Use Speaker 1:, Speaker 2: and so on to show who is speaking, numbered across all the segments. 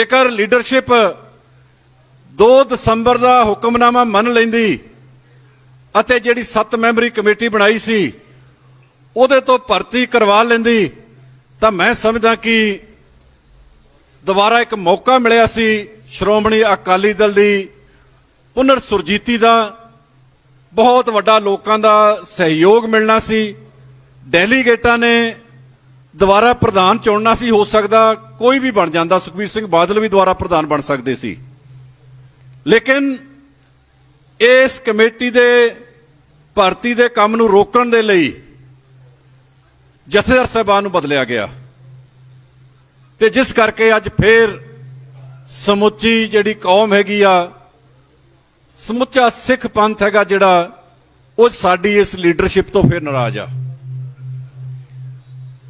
Speaker 1: ਜੇਕਰ ਲੀਡਰਸ਼ਿਪ 2 ਦਸੰਬਰ ਦਾ ਹੁਕਮਨਾਮਾ ਮੰਨ ਲੈਂਦੀ ਅਤੇ ਜਿਹੜੀ 7 ਮੈਂਬਰੀ ਕਮੇਟੀ ਬਣਾਈ ਸੀ, ਉਹਦੇ ਤੋਂ ਭਰਤੀ ਕਰਵਾ ਲੈਂਦੀ, ਤਾਂ ਮੈਂ ਸਮਝਦਾ ਕਿ ਦੁਬਾਰਾ ਇੱਕ ਮੌਕਾ ਮਿਲਿਆ ਸੀ ਸ਼੍ਰੋਮਣੀ ਅਕਾਲੀ ਦਲ ਦੀ ਪੁਨਰ ਸੁਰਜੀਤੀ ਦਾ। ਬਹੁਤ ਵੱਡਾ ਲੋਕਾਂ ਦਾ ਸਹਿਯੋਗ ਮਿਲਣਾ ਸੀ। ਡੈਲੀਗੇਟਾਂ ਨੇ ਦੁਬਾਰਾ ਪ੍ਰਧਾਨ ਚੁਣਨਾ ਸੀ, ਹੋ ਸਕਦਾ ਕੋਈ ਵੀ ਬਣ ਜਾਂਦਾ। ਸੁਖਬੀਰ ਸਿੰਘ ਬਾਦਲ ਵੀ ਦੁਬਾਰਾ ਪ੍ਰਧਾਨ ਬਣ ਸਕਦੇ ਸੀ। ਲੇਕਿਨ ਇਸ ਕਮੇਟੀ ਦੇ, ਭਰਤੀ ਦੇ ਕੰਮ ਨੂੰ ਰੋਕਣ ਦੇ ਲਈ ਜਥੇਦਾਰ ਸਾਹਿਬਾਨ ਨੂੰ ਬਦਲਿਆ ਗਿਆ। ਤੇ ਜਿਸ ਕਰਕੇ ਅੱਜ ਫੇਰ ਸਮੁੱਚੀ ਜਿਹੜੀ ਕੌਮ ਹੈਗੀ ਆ, ਸਮੁੱਚਾ ਸਿੱਖ ਪੰਥ ਹੈਗਾ ਜਿਹੜਾ, ਉਹ ਸਾਡੀ ਇਸ ਲੀਡਰਸ਼ਿਪ ਤੋਂ ਫੇਰ ਨਾਰਾਜ਼ ਆ।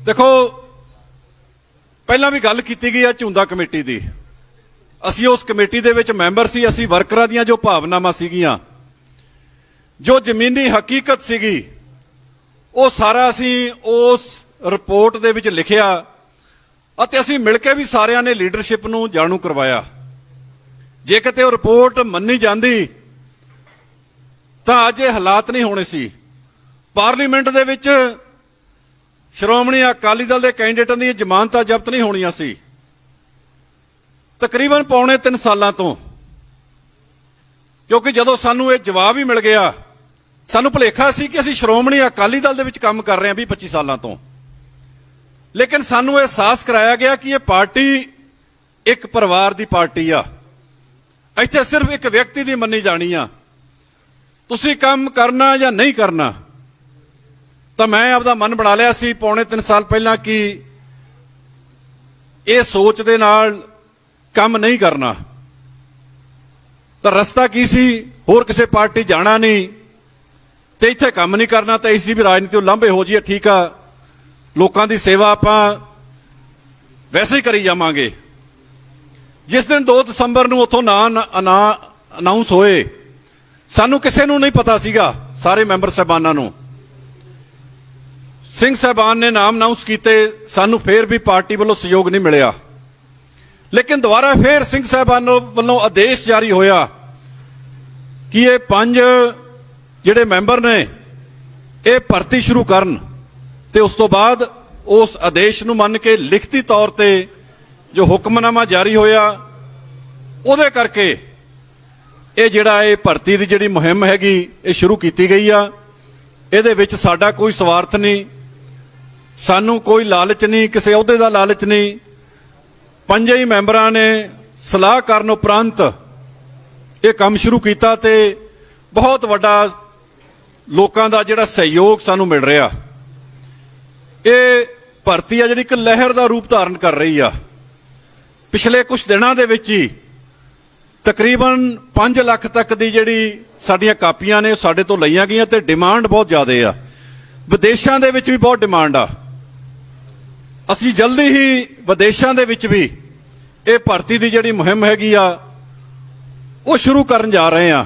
Speaker 1: ਦੇਖੋ, ਪਹਿਲਾਂ ਵੀ ਗੱਲ ਕੀਤੀ ਗਈ ਆ ਝੁੰਦਾ ਕਮੇਟੀ ਦੀ। ਅਸੀਂ ਉਸ ਕਮੇਟੀ ਦੇ ਵਿੱਚ ਮੈਂਬਰ ਸੀ, ਅਸੀਂ ਵਰਕਰਾਂ ਦੀਆਂ ਜੋ ਭਾਵਨਾਵਾਂ ਸੀਗੀਆਂ, ਜੋ ਜ਼ਮੀਨੀ ਹਕੀਕਤ ਸੀਗੀ, ਉਹ ਸਾਰਾ ਅਸੀਂ ਉਸ ਰਿਪੋਰਟ ਦੇ ਵਿੱਚ ਲਿਖਿਆ ਅਤੇ ਅਸੀਂ ਮਿਲ ਕੇ ਵੀ ਸਾਰਿਆਂ ਨੇ ਲੀਡਰਸ਼ਿਪ ਨੂੰ ਜਾਣੂ ਕਰਵਾਇਆ। ਜੇ ਕਿਤੇ ਉਹ ਰਿਪੋਰਟ ਮੰਨੀ ਜਾਂਦੀ, ਤਾਂ ਅੱਜ ਇਹ ਹਾਲਾਤ ਨਹੀਂ ਹੋਣੇ ਸੀ। ਪਾਰਲੀਮੈਂਟ ਦੇ ਵਿੱਚ ਸ਼੍ਰੋਮਣੀ ਅਕਾਲੀ ਦਲ ਦੇ ਕੈਂਡੀਡੇਟਾਂ ਦੀਆਂ ਜ਼ਮਾਨਤਾਂ ਜ਼ਬਤ ਨਹੀਂ ਹੋਣੀਆਂ ਸੀ। ਤਕਰੀਬਨ ਪੌਣੇ 3 ਸਾਲਾਂ ਤੋਂ, ਕਿਉਂਕਿ ਜਦੋਂ ਸਾਨੂੰ ਇਹ ਜਵਾਬ ਹੀ ਮਿਲ ਗਿਆ, ਸਾਨੂੰ ਭੁਲੇਖਾ ਸੀ ਕਿ ਅਸੀਂ ਸ਼੍ਰੋਮਣੀ ਅਕਾਲੀ ਦਲ ਦੇ ਵਿੱਚ ਕੰਮ ਕਰ ਰਹੇ ਹਾਂ 20 25 ਸਾਲਾਂ ਤੋਂ। ਲੇਕਿਨ ਸਾਨੂੰ ਇਹ ਅਹਿਸਾਸ ਕਰਾਇਆ ਗਿਆ ਕਿ ਇਹ ਪਾਰਟੀ ਇੱਕ ਪਰਿਵਾਰ ਦੀ ਪਾਰਟੀ ਆ। ਇੱਥੇ ਸਿਰਫ ਇੱਕ ਵਿਅਕਤੀ ਦੀ ਮੰਨੀ ਜਾਣੀ ਆ। ਤੁਸੀਂ ਕੰਮ ਕਰਨਾ ਜਾਂ ਨਹੀਂ ਕਰਨਾ ਤਾਂ ਮੈਂ ਆਪਦਾ ਮਨ ਬਣਾ ਲਿਆ ਸੀ ਪੌਣੇ 3 ਸਾਲ ਪਹਿਲਾਂ ਕਿ ਇਹ ਸੋਚ ਦੇ ਨਾਲ ਕੰਮ ਨਹੀਂ ਕਰਨਾ। ਤਾਂ ਰਸਤਾ ਕੀ ਸੀ? ਹੋਰ ਕਿਸੇ ਪਾਰਟੀ ਜਾਣਾ ਨਹੀਂ। ਤੇ ਇੱਥੇ ਕੰਮ ਨਹੀਂ ਕਰਨਾ ਤਾਂ ਇਸੀ ਵੀ ਰਾਜਨੀਤੀ ਤੋਂ ਲਾਂਭੇ ਹੋ ਜਾਈਏ, ਠੀਕ ਆ। ਲੋਕਾਂ ਦੀ ਸੇਵਾ ਆਪਾਂ ਵੈਸੇ ਹੀ ਕਰੀ ਜਾਵਾਂਗੇ। ਜਿਸ ਦਿਨ 2 ਦਸੰਬਰ ਨੂੰ ਉਥੋਂ ਨਾ ਅਨਾਉਂਸ ਹੋਏ, ਸਾਨੂੰ ਕਿਸੇ ਨੂੰ ਨਹੀਂ ਪਤਾ ਸੀਗਾ, ਸਾਰੇ ਮੈਂਬਰ ਸਾਹਿਬਾਨਾਂ ਨੂੰ। ਸਿੰਘ ਸਾਹਿਬਾਨ ਨੇ ਨਾਮ ਅਨਾਉਂਸ ਕੀਤੇ, ਸਾਨੂੰ ਫੇਰ ਵੀ ਪਾਰਟੀ ਵੱਲੋਂ ਸਹਿਯੋਗ ਨਹੀਂ ਮਿਲਿਆ। ਲੇਕਿਨ ਦੁਬਾਰਾ ਫੇਰ ਸਿੰਘ ਸਾਹਿਬਾਨ ਵੱਲੋਂ ਆਦੇਸ਼ ਜਾਰੀ ਹੋਇਆ ਕਿ ਇਹ ਪੰਜ ਜਿਹੜੇ ਮੈਂਬਰ ਨੇ, ਇਹ ਭਰਤੀ ਸ਼ੁਰੂ ਕਰਨ ਤੇ ਉਸ ਤੋਂ ਬਾਅਦ ਉਸ ਆਦੇਸ਼ ਨੂੰ ਮੰਨ ਕੇ ਲਿਖਤੀ ਤੌਰ ਤੇ ਜੋ ਹੁਕਮਨਾਮਾ ਜਾਰੀ ਹੋਇਆ, ਉਹਦੇ ਕਰਕੇ ਇਹ ਜਿਹੜਾ ਇਹ ਭਰਤੀ ਦੀ ਜਿਹੜੀ ਮੁਹਿੰਮ ਹੈਗੀ, ਇਹ ਸ਼ੁਰੂ ਕੀਤੀ ਗਈ ਆ। ਇਹਦੇ ਵਿੱਚ ਸਾਡਾ ਕੋਈ ਸਵਾਰਥ ਨਹੀਂ। ਸਾਨੂੰ ਕੋਈ ਲਾਲਚ ਨਹੀਂ, ਕਿਸੇ ਅਹੁਦੇ ਦਾ ਲਾਲਚ ਨਹੀਂ। ਪੰਜੇ ਹੀ ਮੈਂਬਰਾਂ ਨੇ ਸਲਾਹ ਕਰਨ ਉਪਰੰਤ ਇਹ ਕੰਮ ਸ਼ੁਰੂ ਕੀਤਾ ਤੇ ਬਹੁਤ ਵੱਡਾ ਲੋਕਾਂ ਦਾ ਜਿਹੜਾ ਸਹਿਯੋਗ ਸਾਨੂੰ ਮਿਲ ਰਿਹਾ। ਇਹ ਭਰਤੀ ਆ ਜਿਹੜੀ ਇੱਕ ਲਹਿਰ ਦਾ ਰੂਪ ਧਾਰਨ ਕਰ ਰਹੀ ਆ। ਪਿਛਲੇ ਕੁਝ ਦਿਨਾਂ ਦੇ ਵਿੱਚ ਹੀ ਤਕਰੀਬਨ 5 ਲੱਖ ਤੱਕ ਦੀ ਜਿਹੜੀ ਸਾਡੀਆਂ ਕਾਪੀਆਂ ਨੇ ਉਹ ਸਾਡੇ ਤੋਂ ਲਈਆਂ ਗਈਆਂ ਤੇ ਡਿਮਾਂਡ ਬਹੁਤ ਜ਼ਿਆਦਾ ਆ। ਵਿਦੇਸ਼ਾਂ ਦੇ ਵਿੱਚ ਵੀ ਬਹੁਤ ਡਿਮਾਂਡ ਆ। ਅਸੀਂ ਜਲਦੀ ਹੀ ਵਿਦੇਸ਼ਾਂ ਦੇ ਵਿੱਚ ਵੀ ਇਹ ਭਰਤੀ ਦੀ ਜਿਹੜੀ ਮੁਹਿੰਮ ਹੈਗੀ ਆ, ਉਹ ਸ਼ੁਰੂ ਕਰਨ ਜਾ ਰਹੇ ਆ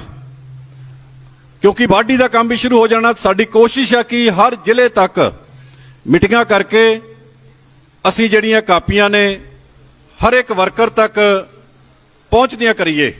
Speaker 1: ਕਿਉਂਕਿ ਵਾਢੀ ਦਾ ਕੰਮ ਵੀ ਸ਼ੁਰੂ ਹੋ ਜਾਣਾ, ਸਾਡੀ ਕੋਸ਼ਿਸ਼ ਹੈ ਕਿ ਹਰ ਜ਼ਿਲ੍ਹੇ ਤੱਕ ਮੀਟਿੰਗਾਂ ਕਰਕੇ ਅਸੀਂ ਜਿਹੜੀਆਂ ਕਾਪੀਆਂ ਨੇ, ਹਰ ਇੱਕ ਵਰਕਰ ਤੱਕ ਪਹੁੰਚਦੀਆਂ ਕਰੀਏ।